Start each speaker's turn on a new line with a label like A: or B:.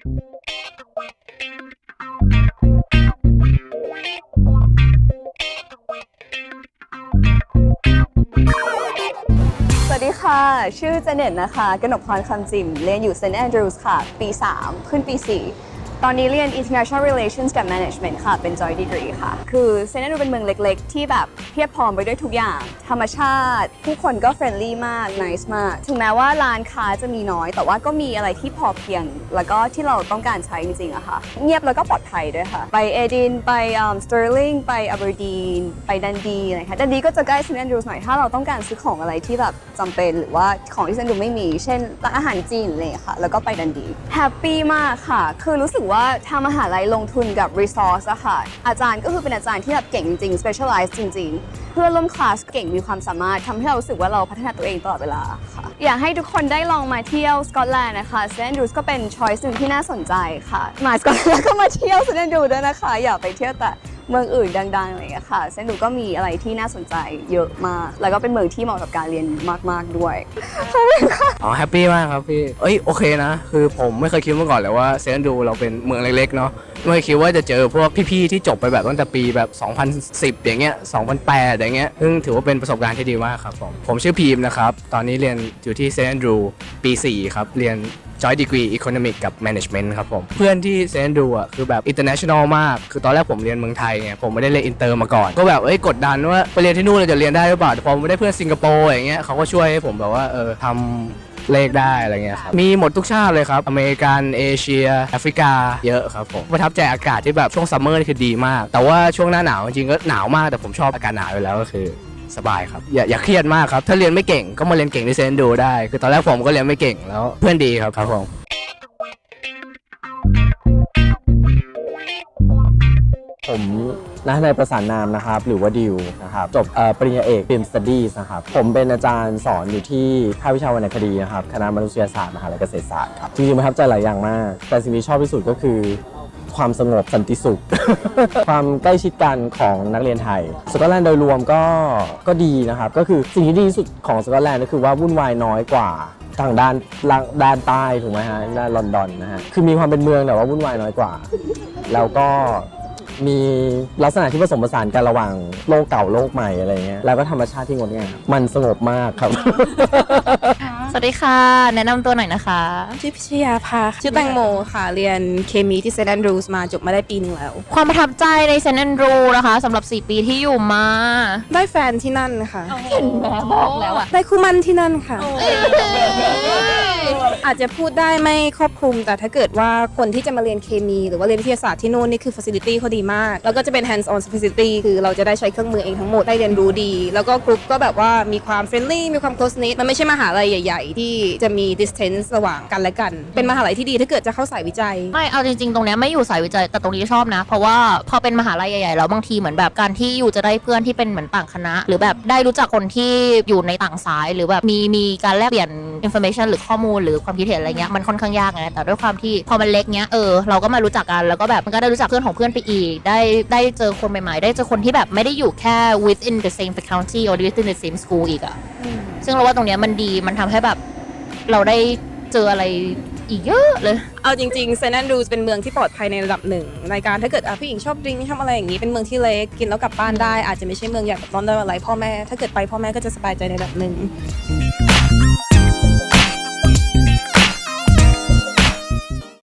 A: สวัสดีค่ะ ชื่อเจเน็ตนะคะ กนกพรคำจิมเรียนอยู่ St. Andrews ค่ะ ปี 3 ขึ้นปี 4 ตอนนี้เรียน International Relations กับ Management ค่ะ เป็น Joint Degree ค่ะ คือ St. Andrews เป็นเมืองเล็กๆ ที่แบบเพียบพร้อมไปด้วยทุกอย่าง ธรรมชาติ ผู้คนก็ friendly มาก nice มาก ถึงแม้ว่าร้านค้าจะมีน้อย แต่ว่าก็มีอะไรที่พอเพียง แล้วก็ที่เราต้องการใช้จริงๆอะค่ะ เงียบแล้วก็ปลอดภัยด้วยค่ะ ไปเอดิน ไปสเตอร์ลิง ไปอ b เบอร์ดีน ไปดันดีอะไรค่ะดันดีก็จะใกล้ St. Andrews หน่อย ถ้าเราต้องการซื้อของอะไรที่แบบจำเป็นหรือว่าของที่ St. Andrews ไม่มี เช่นร้านอาหารจีนเลยค่ะ แล้วก็ไปดันดี แฮปปี้มากค่ะ คือรู้สึกว่าทางมหาลัยลงทุนกับ resource อะค่ะ อาจารย์ก็คือเป็นอาจารย์ที่แบบเก่งจริง specialize จริง ๆ เพื่อนร่วมคลาสเก่งมีความสามารถทำให้เรารู้สึกว่าเราพัฒนาตัวเองตลอดเวลาค่ะ อยากให้ทุกคนได้ลองมาเที่ยวสกอตแลนด์นะคะเซนต์ d ูสก็เป็นช้อยส์หนึ่งที่น่าสนใจค่ะ มาสกอตแลนด์ก็มาเที่ยวเซนต์ d ูด้วยนะคะ อย่าไปเที่ยวแต่ เมืองอื่นดังๆอะไรอย่างเงี้ยค่ะเซนต์ d ูก็มีอะไรที่น่าสนใจเยอะมาก แล้วก็เป็นเมืองที่เหมาะกับการเรียนมากๆด้วย
B: อ๋อแฮปปี้มากครับพี่ เอ้ยโอเคนะ คือผมไม่เคยคิดมาก่อนเลยว่าเซนดูเราเป็นเมืองเล็กๆเนาะไม่เคยคิดว่าจะเจอพวกพี่ๆที่จบไปแบบตั้งแต่ปีแบบ 2010 อย่างเงี้ย 2008 อย่างเงี้ยซึ่งถือว่าเป็นประสบการณ์ที่ดีมากครับผมผมชื่อพีมนะครับตอนนี้เรียนอยู่ที่เซนดูปี 4 ครับเรียน Joint Degree Economic กับ Management ครับผม เพื่อนที่เซนดูอะคือแบบ international มาก คือตอนแรกผมเรียนเมืองไทยไงผมไม่ได้เรียนอินเตอร์มาก่อน ก็แบบเอ้ยกดดันว่าไปเรียนที่นู่นเราจะเรียนได้หรือเปล่าแต่พอไม่ได้เพื่อนสิงคโปร์อย่างเงี้ยเขาก็ช่วยให้ผมแบบว่าเออทำเลขได้อะไรเงี้ยครับมีหมดทุกชาติเลยครับ อเมริกันเอเชียแอฟริกาเยอะครับผมประทับใจอากาศที่แบบช่วงซัมเมอร์นี่คือดีมาก แต่ว่าช่วงหน้าหนาวจริงๆก็หนาวมากแต่ผมชอบอากาศหนาวอยู่แล้วก็คือ สบายครับอย่าอย่าเครียดมากครับ ถ้าเรียนไม่เก่งก็มาเรียนเก่งที่เซนดูได้ คือตอนแรกผมก็เรียนไม่เก่งแล้ว เพื่อนดีครับครับผม
C: ผมนัทนายประสานนามนะครับ หรือว่าดิวนะครับ จบเอ่อปริญญาเอกฟิล์มสตูดี้นะครับ ผมเป็นอาจารย์สอนอยู่ที่ภาควิชาวรรณคดีนะครับ คณะมนุษยศาสตร์มหาลัยเกษตรศาสตร์ครับ จริงๆประทับใจหลายอย่างมาก แต่สิ่งที่ชอบที่สุดก็คือ ความสงบสันติสุข ความใกล้ชิดกันของนักเรียนไทย สกอตแลนด์โดยรวมก็ก็ดีนะครับ ก็คือสิ่งที่ดีที่สุดของสกอตแลนด์ก็คือว่าวุ่นวายน้อยกว่าทางด้านด้านใต้ถูกไหมฮะด้านลอนดอนนะฮะคือมีความเป็นเมืองแต่ว่าวุ่นวายน้อยกว่า แล้วก็มีลักษณะที่ผสมผสานกันระหว่างโลกเก่าโลกใหม่อะไรเงี้ยแล้วก็ธรรมชาติที่งดงามมันสงบมากครับ
D: สวัสดีค่ะ แนะนำตัวหน่อยนะคะ
E: ชื่อพิชยาภาค่ะชื่อแตงโมค่ะ เรียนเคมีที่เซนต์แอนดรูสมาจบมาได้ปีหนึ่งแล้ว
D: ความประทับใจในเซนต์แอนดรูนะคะสำหรับ 4 ปีที่อยู่มา
E: ได้แฟนที่นั่นค่ะ
D: เห็นไหมบอกแล้วอะ
E: ได้คู่มั่นที่นั่นค่ะอ อาจจะพูดได้ไม่ครอบคลุม แต่ถ้าเกิดว่าคนที่จะมาเรียนเคมี หรือว่าเรียนวิทยาศาสตร์ที่นู่นนี่คือ facility เขาดีมาก แล้วก็จะเป็น hands on facility คือเราจะได้ใช้เครื่องมือเองทั้งหมดได้เรียนรู้ดี แล้วก็กลุ่มก็แบบว่ามีความ friendly มีความ close knit มันไม่ใช่มหาลัยใหญ่ ๆ ที่จะมี distance ระหว่างกันและกัน เป็นมหาลัยที่ดีถ้าเกิดจะเข้าสายวิจัย
D: ไม่ เอาจริงๆ ตรงเนี้ยไม่อยู่สายวิจัย แต่ตรงนี้ชอบนะ เพราะว่าพอเป็นมหาลัยใหญ่ๆ แล้วบางทีเหมือนแบบการที่อยู่จะได้เพื่อนที่เป็นเหมือนต่างคณะ หรือแบบได้รู้จักคนที่อยู่ในต่างสาย หรือแบบมีมีการแลกเปลี่ยน information หรือข้อมูลหรือความคิดเห็นอะไรเงี้ยมันค่อนข้างยากไงแต่ด้วยความที่พอมันเล็กเนี้ยเออเราก็มารู้จักกันแล้วก็แบบมันก็ได้รู้จักเพื่อนของเพื่อนไปอีก ได้ได้เจอคนใหม่ๆ ได้เจอคนที่แบบไม่ได้อยู่แค่ within the same faculty or within the same school อีกอะซึ่งเราว่าตรงเนี้ยมันดีมันทำให้แบบเราได้เจออะไรอีกเยอะเลย
E: เอาจริงๆเซนต์แอนดรูสเป็นเมืองที่ปลอดภัยในระดับหนึ่งในการถ้าเกิดอะผู้หญิงชอบดริงก์ชอบอะไรอย่างนี้เป็นเมืองที่เล็กกินแล้วกลับบ้านได้อาจจะไม่ใช่เมืองใหญ่แบบลอนดอนอะไรพ่อแม่ถ้าเกิดไปพ่อแม่ก็จะสบายใจในระดับหนึ่ง
C: อ